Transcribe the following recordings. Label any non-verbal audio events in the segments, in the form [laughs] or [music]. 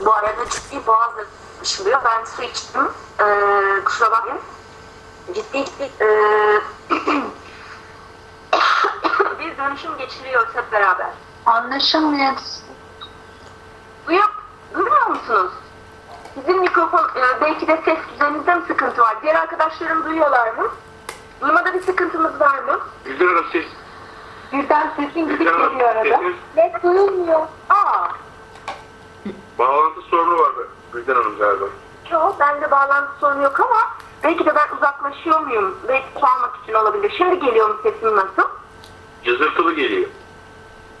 Bu arada ciddi boğazla ışılıyor. Ben su içtim. Ee, kusura bakmayın. Ciddi ciddi ee, [coughs] bir dönüşüm geçiriyoruz hep beraber. Anlaşılmıyor. Duyuyor, duymuyor musunuz? Sizin mikrofon, e, belki de ses düzeninizde mi sıkıntı var? Diğer arkadaşlarım duyuyorlar mı? Duymada bir sıkıntımız var mı? Hanım siz. Birden sesin gidip geliyor arada. Net duyulmuyor. Bağlantı sorunu var Gülden Hanım galiba. yok bende bağlantı sorunu yok ama belki de ben uzaklaşıyor muyum? Belki su almak için olabilir. Şimdi geliyor mu sesim nasıl? Cızırtılı geliyor.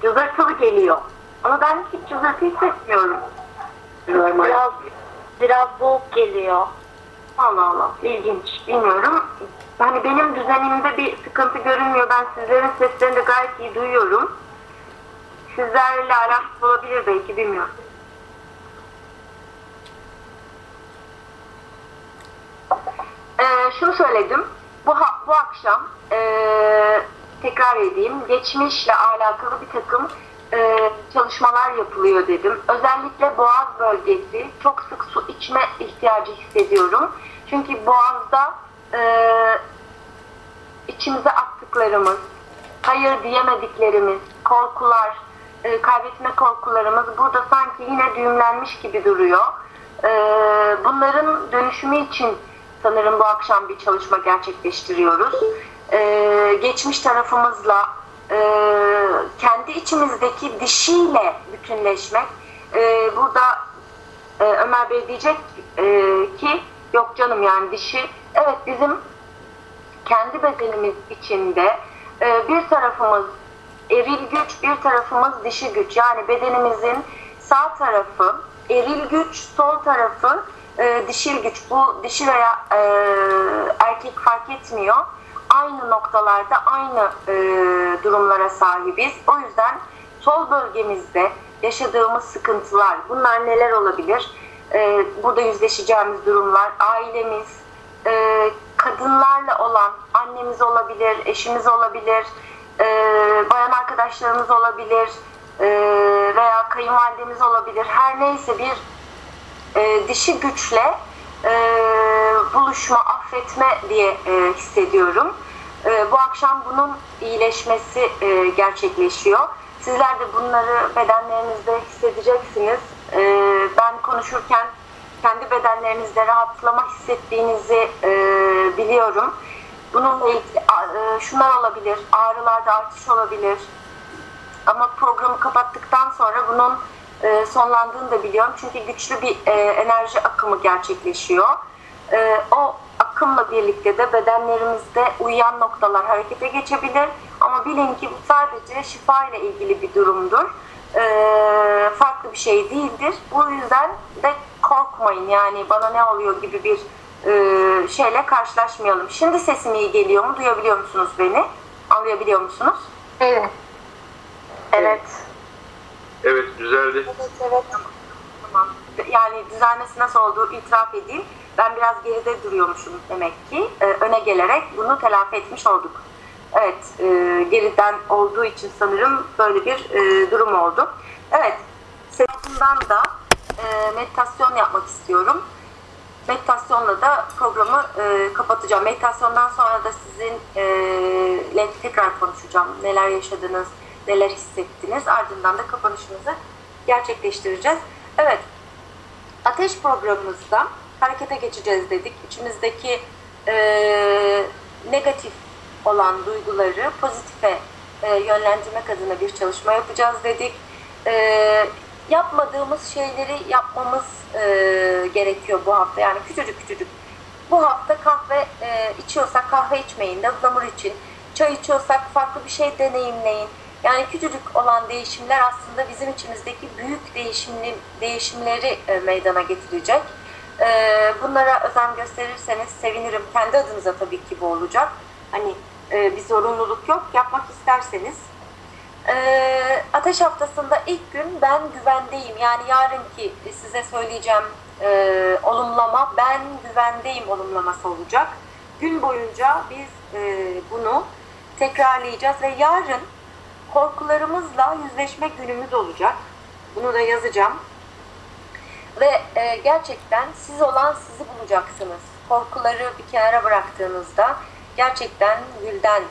Cızırtılı geliyor. Ama ben hiç cızırtı hissetmiyorum. Biraz, biraz boğuk geliyor. Allah Allah, ilginç. Bilmiyorum. Hani benim düzenimde bir sıkıntı görünmüyor. Ben sizlerin seslerini de gayet iyi duyuyorum. Sizlerle alakası olabilir belki, bilmiyorum. Ee, şunu söyledim. Bu, bu akşam ee, tekrar edeyim. Geçmişle alakalı bir takım ee, çalışmalar yapılıyor dedim. Özellikle boğaz bölgesi çok sık su içme ihtiyacı hissediyorum. Çünkü boğazda ee, içimize attıklarımız, hayır diyemediklerimiz, korkular, e, kaybetme korkularımız burada sanki yine düğümlenmiş gibi duruyor. E, bunların dönüşümü için sanırım bu akşam bir çalışma gerçekleştiriyoruz. E, geçmiş tarafımızla, e, kendi içimizdeki dişiyle bütünleşmek. E, burada e, Ömer Bey diyecek e, ki yok canım yani dişi evet bizim kendi bedenimiz içinde e, bir tarafımız eril güç, bir tarafımız dişi güç. Yani bedenimizin sağ tarafı eril güç, sol tarafı e, dişil güç. Bu dişi veya e, erkek fark etmiyor. Aynı noktalarda aynı e, durumlara sahibiz. O yüzden sol bölgemizde yaşadığımız sıkıntılar, bunlar neler olabilir? E, burada yüzleşeceğimiz durumlar, ailemiz, e, kadınlarla olan annemiz olabilir, eşimiz olabilir, e, bayan arkadaşlarımız olabilir e, veya kayınvalidemiz olabilir. Her neyse bir e, dişi güçle e, buluşma, affetme diye e, hissediyorum. E, bu akşam bunun iyileşmesi e, gerçekleşiyor. Sizler de bunları bedenlerinizde hissedeceksiniz. E, ben konuşurken kendi bedenlerinizde rahatlama hissettiğinizi e, biliyorum. Bununla ilgili e, şunlar olabilir, ağrılarda artış olabilir. Ama programı kapattıktan sonra bunun e, sonlandığını da biliyorum. Çünkü güçlü bir e, enerji akımı gerçekleşiyor. E, o akımla birlikte de bedenlerimizde uyuyan noktalar harekete geçebilir. Ama bilin ki bu sadece şifa ile ilgili bir durumdur. E, farklı bir şey değildir. Bu yüzden de korkmayın yani bana ne oluyor gibi bir e, şeyle karşılaşmayalım. Şimdi sesim iyi geliyor mu? Duyabiliyor musunuz beni? Anlayabiliyor musunuz? Evet. Evet. Evet düzeldi. Evet, evet. Tamam. Yani düzelmesi nasıl olduğu itiraf edeyim. Ben biraz geride duruyormuşum demek ki. Ee, öne gelerek bunu telafi etmiş olduk. Evet, e, geriden olduğu için sanırım böyle bir e, durum oldu. Evet, sebebinden da e, meditasyon yapmak istiyorum. Meditasyonla da programı e, kapatacağım. Meditasyondan sonra da sizinle tekrar konuşacağım. Neler yaşadınız, neler hissettiniz. Ardından da kapanışımızı gerçekleştireceğiz. Evet, ateş programımızda harekete geçeceğiz dedik. İçimizdeki e, negatif olan duyguları pozitife e, yönlendirmek adına bir çalışma yapacağız dedik. E, yapmadığımız şeyleri yapmamız e, gerekiyor bu hafta. Yani küçücük küçücük. Bu hafta kahve e, içiyorsak kahve içmeyin, ıhlamur için. Çay içiyorsak farklı bir şey deneyimleyin. Yani küçücük olan değişimler aslında bizim içimizdeki büyük değişimli, değişimleri e, meydana getirecek. E, bunlara özen gösterirseniz sevinirim. Kendi adınıza tabii ki bu olacak. Hani e, bir zorunluluk yok. Yapmak isterseniz ee, ateş haftasında ilk gün ben güvendeyim. Yani yarınki size söyleyeceğim e, olumlama ben güvendeyim olumlaması olacak. Gün boyunca biz e, bunu tekrarlayacağız ve yarın korkularımızla yüzleşme günümüz olacak. Bunu da yazacağım. Ve e, gerçekten siz olan sizi bulacaksınız. Korkuları bir kenara bıraktığınızda gerçekten gülden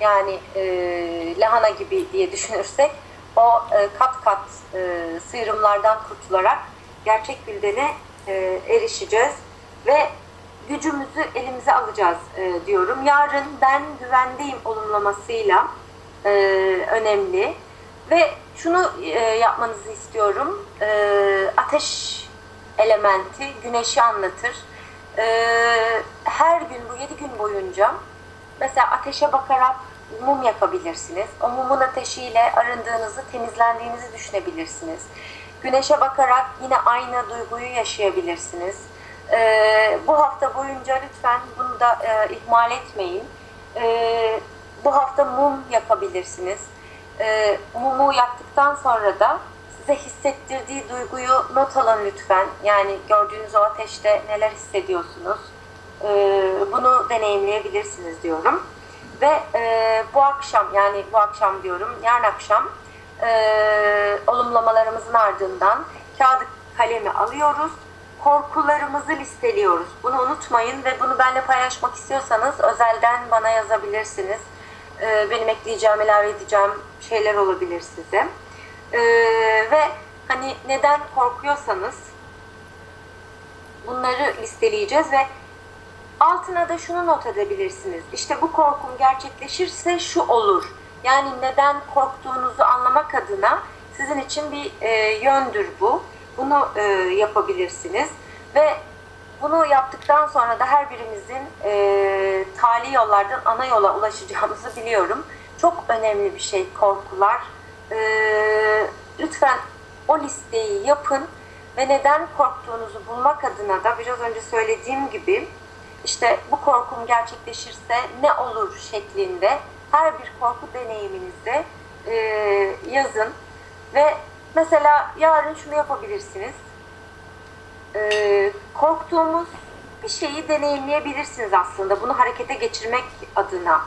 yani e, lahana gibi diye düşünürsek o e, kat kat e, sıyrımlardan kurtularak gerçek güldene e, erişeceğiz ve gücümüzü elimize alacağız e, diyorum. Yarın ben güvendeyim olumlamasıyla e, önemli ve şunu e, yapmanızı istiyorum. E, ateş elementi güneşi anlatır. E, her gün bu yedi gün boyunca mesela ateşe bakarak mum yakabilirsiniz. O mumun ateşiyle arındığınızı, temizlendiğinizi düşünebilirsiniz. Güneşe bakarak yine aynı duyguyu yaşayabilirsiniz. Ee, bu hafta boyunca lütfen bunu da e, ihmal etmeyin. Ee, bu hafta mum yakabilirsiniz. Ee, mumu yaktıktan sonra da size hissettirdiği duyguyu not alın lütfen. Yani gördüğünüz o ateşte neler hissediyorsunuz. Ee, bunu deneyimleyebilirsiniz diyorum. Ve e, bu akşam yani bu akşam diyorum yarın akşam e, olumlamalarımızın ardından kağıdı kalemi alıyoruz. Korkularımızı listeliyoruz. Bunu unutmayın ve bunu benimle paylaşmak istiyorsanız özelden bana yazabilirsiniz. E, benim ekleyeceğim, ilave edeceğim şeyler olabilir size. E, ve hani neden korkuyorsanız bunları listeleyeceğiz ve altına da şunu not edebilirsiniz. İşte bu korkum gerçekleşirse şu olur. Yani neden korktuğunuzu anlamak adına sizin için bir e, yöndür bu. Bunu e, yapabilirsiniz ve bunu yaptıktan sonra da her birimizin e, tali yollardan ana yola ulaşacağımızı biliyorum. Çok önemli bir şey korkular. E, lütfen o listeyi yapın ve neden korktuğunuzu bulmak adına da biraz önce söylediğim gibi işte bu korkum gerçekleşirse ne olur şeklinde her bir korku deneyiminizi e, yazın ve mesela yarın şunu yapabilirsiniz. E, korktuğumuz bir şeyi deneyimleyebilirsiniz aslında. Bunu harekete geçirmek adına.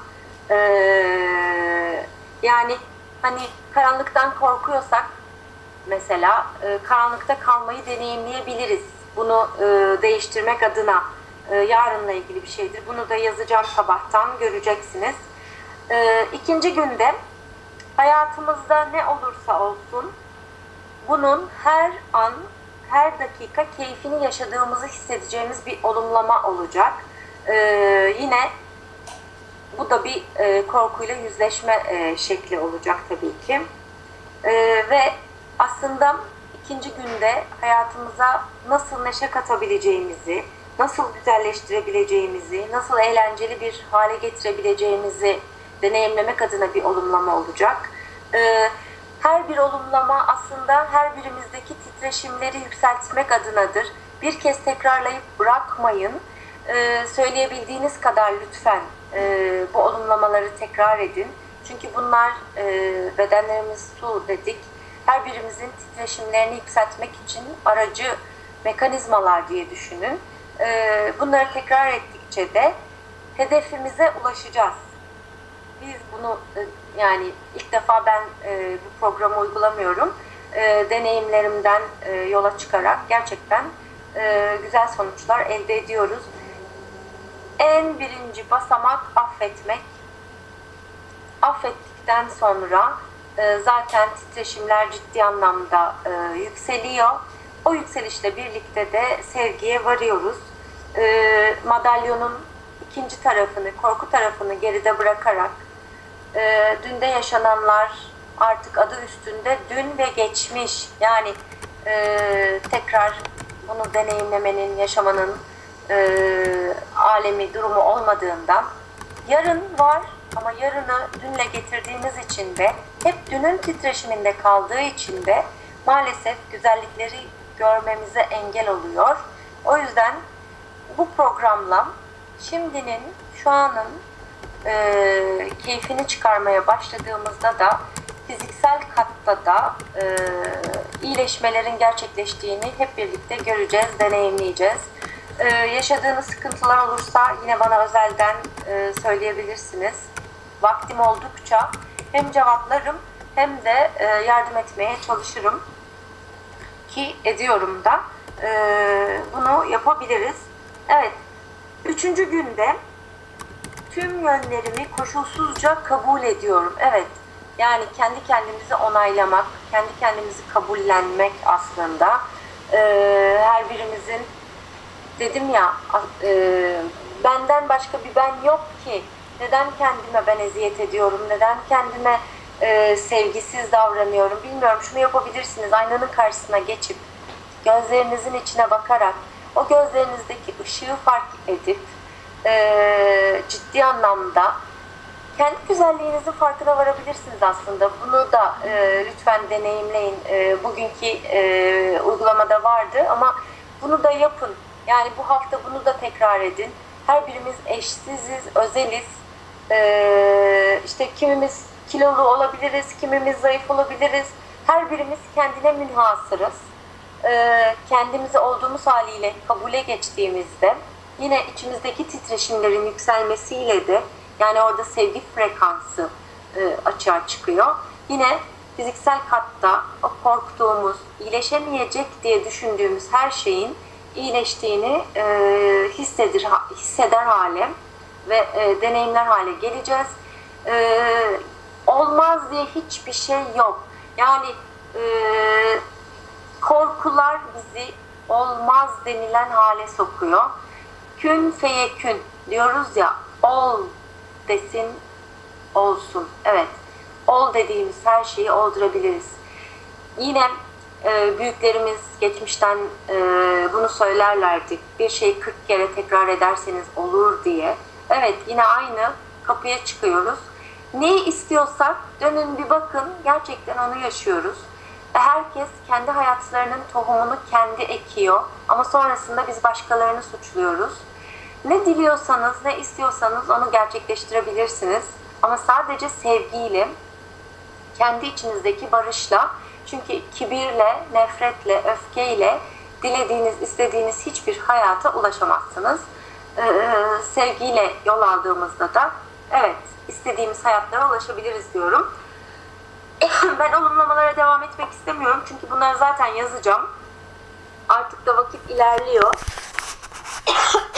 E, yani hani karanlıktan korkuyorsak mesela e, karanlıkta kalmayı deneyimleyebiliriz. Bunu e, değiştirmek adına e, yarınla ilgili bir şeydir. Bunu da yazacağım sabahtan göreceksiniz. E, ikinci günde hayatımızda ne olursa olsun bunun her an, her dakika keyfini yaşadığımızı hissedeceğimiz bir olumlama olacak. E, yine bu da bir e, korkuyla yüzleşme e, şekli olacak tabii ki. E, ve aslında ikinci günde hayatımıza nasıl neşe katabileceğimizi, nasıl güzelleştirebileceğimizi, nasıl eğlenceli bir hale getirebileceğimizi deneyimlemek adına bir olumlama olacak. Ee, her bir olumlama aslında her birimizdeki titreşimleri yükseltmek adınadır. Bir kez tekrarlayıp bırakmayın. Ee, söyleyebildiğiniz kadar lütfen e, bu olumlamaları tekrar edin. Çünkü bunlar e, bedenlerimiz su dedik. Her birimizin titreşimlerini yükseltmek için aracı mekanizmalar diye düşünün. Ee, bunları tekrar ettikçe de hedefimize ulaşacağız. Biz bunu e, yani ilk defa ben e, bu programı uygulamıyorum. E, deneyimlerimden yola çıkarak gerçekten güzel sonuçlar elde ediyoruz. En birinci basamak affetmek. Affettikten sonra zaten titreşimler ciddi anlamda yükseliyor. O yükselişle birlikte de sevgiye varıyoruz e, madalyonun ikinci tarafını, korku tarafını geride bırakarak e, dünde yaşananlar artık adı üstünde dün ve geçmiş yani e, tekrar bunu deneyimlemenin, yaşamanın e, alemi, durumu olmadığından yarın var ama yarını dünle getirdiğimiz için de hep dünün titreşiminde kaldığı için de maalesef güzellikleri görmemize engel oluyor. O yüzden bu programla şimdinin, şu anın e, keyfini çıkarmaya başladığımızda da fiziksel katta da e, iyileşmelerin gerçekleştiğini hep birlikte göreceğiz, deneyimleyeceğiz. E, yaşadığınız sıkıntılar olursa yine bana özelden e, söyleyebilirsiniz. Vaktim oldukça hem cevaplarım hem de e, yardım etmeye çalışırım ki ediyorum da. e, bunu yapabiliriz. Evet. Üçüncü günde tüm yönlerimi koşulsuzca kabul ediyorum. Evet. Yani kendi kendimizi onaylamak, kendi kendimizi kabullenmek aslında. Ee, her birimizin dedim ya e, benden başka bir ben yok ki. Neden kendime ben eziyet ediyorum? Neden kendime e, sevgisiz davranıyorum? Bilmiyorum. Şunu yapabilirsiniz. Aynanın karşısına geçip gözlerinizin içine bakarak o gözlerinizdeki ışığı fark edip e, ciddi anlamda kendi güzelliğinizin farkına varabilirsiniz aslında. Bunu da e, lütfen deneyimleyin. E, bugünkü e, uygulamada vardı ama bunu da yapın. Yani bu hafta bunu da tekrar edin. Her birimiz eşsiziz, özeliz. E, işte kimimiz kilolu olabiliriz, kimimiz zayıf olabiliriz. Her birimiz kendine münhasırız. E, kendimizi olduğumuz haliyle kabule geçtiğimizde yine içimizdeki titreşimlerin yükselmesiyle de yani orada sevgi frekansı e, açığa çıkıyor. Yine fiziksel katta o korktuğumuz, iyileşemeyecek diye düşündüğümüz her şeyin iyileştiğini e, hissedir, hisseder hale ve e, deneyimler hale geleceğiz. E, olmaz diye hiçbir şey yok. Yani e, korkular bizi olmaz denilen hale sokuyor. Kün feyekün diyoruz ya ol desin olsun. Evet. Ol dediğimiz her şeyi oldurabiliriz. Yine e, büyüklerimiz geçmişten e, bunu söylerlerdi. Bir şeyi 40 kere tekrar ederseniz olur diye. Evet yine aynı kapıya çıkıyoruz. Neyi istiyorsak dönün bir bakın gerçekten onu yaşıyoruz. Ve Herkes kendi hayatlarının tohumunu kendi ekiyor ama sonrasında biz başkalarını suçluyoruz. Ne diliyorsanız, ne istiyorsanız onu gerçekleştirebilirsiniz. Ama sadece sevgiyle, kendi içinizdeki barışla, çünkü kibirle, nefretle, öfkeyle dilediğiniz, istediğiniz hiçbir hayata ulaşamazsınız. Ee, sevgiyle yol aldığımızda da evet istediğimiz hayatlara ulaşabiliriz diyorum. [laughs] ben olumlamalara devam etmek istemiyorum çünkü bunları zaten yazacağım. Artık da vakit ilerliyor. [laughs]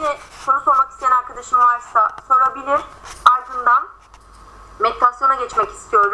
Yine soru sormak isteyen arkadaşım varsa sorabilir. Ardından meditasyona geçmek istiyorum.